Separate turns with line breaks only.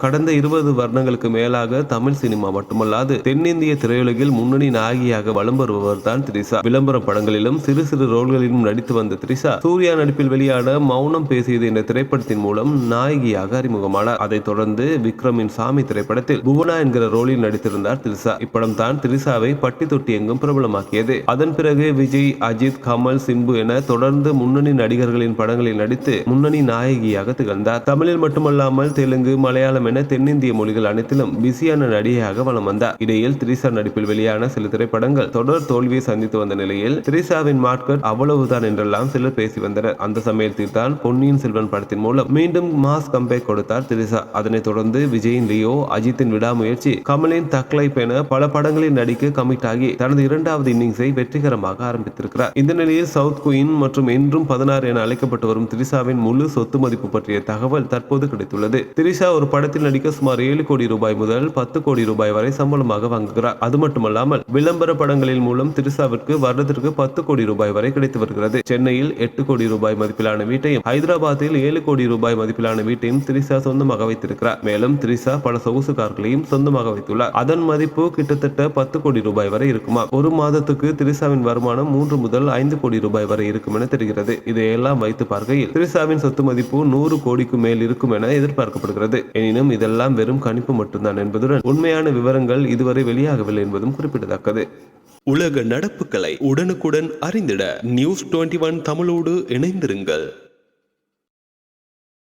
கடந்த இருபது வருடங்களுக்கு மேலாக தமிழ் சினிமா மட்டுமல்லாது தென்னிந்திய திரையுலகில் முன்னணி நாயகியாக வலம் வருபவர் தான் திரிசா விளம்பர படங்களிலும் சிறு சிறு ரோல்களிலும் நடித்து வந்த திரிசா சூர்யா நடிப்பில் வெளியான மௌனம் பேசியது என்ற திரைப்படத்தின் மூலம் நாயகியாக அறிமுகமானார். அதைத் தொடர்ந்து விக்ரமின் சாமி திரைப்படத்தில் புவனா என்கிற ரோலில் நடித்திருந்தார் திரிசா இப்படம் தான் திரிசாவை பட்டி தொட்டி எங்கும் பிரபலமாக்கியது. அதன் பிறகு விஜய் அஜித் கமல் சிம்பு என தொடர்ந்து முன்னணி நடிகர்களின் படங்களில் நடித்து முன்னணி நாயகியாக திகழ்ந்தார். தமிழில் மட்டுமல்லாமல் தெலுங்கு மலையாளம் என தென்னிந்திய மொழிகள் அனைத்திலும் பிஸியான நடிகையாக வலம் வந்தார். இடையில் திரிசா நடிப்பில் வெளியான சில திரைப்படங்கள் தொடர் தோல்வியை சந்தித்து வந்த நிலையில் திரிசாவின் மார்க்கெட் அவ்வளவுதான் என்றெல்லாம் சிலர் பேசி வந்தனர். அந்த சமயத்தில் தான் பொன்னியின் செல்வன் படத்தின் மூலம் மீண்டும் மாஸ் கம்பேக் கொடுத்தார் திரிசா அதனைத் தொடர்ந்து விஜயின் லியோ அஜித்தின் விடாமுயற்சி கமலின் தக்லைப் என பல படங்களில் நடிக்க கமிட் ஆகி தனது இரண்டாவது இன்னிங்ஸை வெற்றிகரமாக ஆரம்பித்திருக்கிறார். இந்த நிலையில் சவுத் குயின் மற்றும் என்றும் பதினாறு என அழைக்கப்பட்டு வரும் திரிசாவின் முழு சொத்து மதிப்பு பற்றிய தகவல் தற்போது கிடைத்துள்ளது. திரிசா ஒரு படத்தில் நடிக்க சுமார் ஏழு கோடி ரூபாய் முதல் பத்து கோடி ரூபாய் வரை சம்பளமாக வாங்குகிறார். அது மட்டுமல்லாமல் விளம்பர படங்களில் மூலம் திரிஷாவிற்கு வருடத்திற்கு பத்து கோடி ரூபாய் வரை கிடைத்து வருகிறது. சென்னையில் எட்டு கோடி ரூபாய் மதிப்பிலான வீட்டையும் ஹைதராபாத்தில் ஏழு கோடி ரூபாய் மதிப்பிலான வீட்டையும் திரிசா சொந்தமாக வைத்திருக்கிறார். மேலும் திரிஷா பல சொகுசு கார்களையும் சொந்தமாக வைத்துள்ளார். அதன் மதிப்பு கிட்டத்தட்ட பத்து கோடி ரூபாய் வரை இருக்குமா? ஒரு மாதத்துக்கு திரிசாவின் வருமானம் மூன்று முதல் ஐந்து கோடி ரூபாய் வரை இருக்கும் என தெரிகிறது. இதையெல்லாம் வைத்து பார்க்கையில் திரிசாவின் சொத்து மதிப்பு நூறு கோடிக்கு மேல் இருக்கும் என எதிர்பார்க்கப்படுகிறது. எனினும் இதெல்லாம் வெறும் கணிப்பு மட்டும்தான் என்பதுடன் உண்மையான விவரங்கள் இதுவரை வெளியாகவில்லை என்பதும் குறிப்பிடத்தக்கது.
உலக நடப்புகளை உடனுக்குடன் அறிந்திட நியூஸ் டுவெண்ட்டி ஒன் தமிழோடு இணைந்திருங்கள்.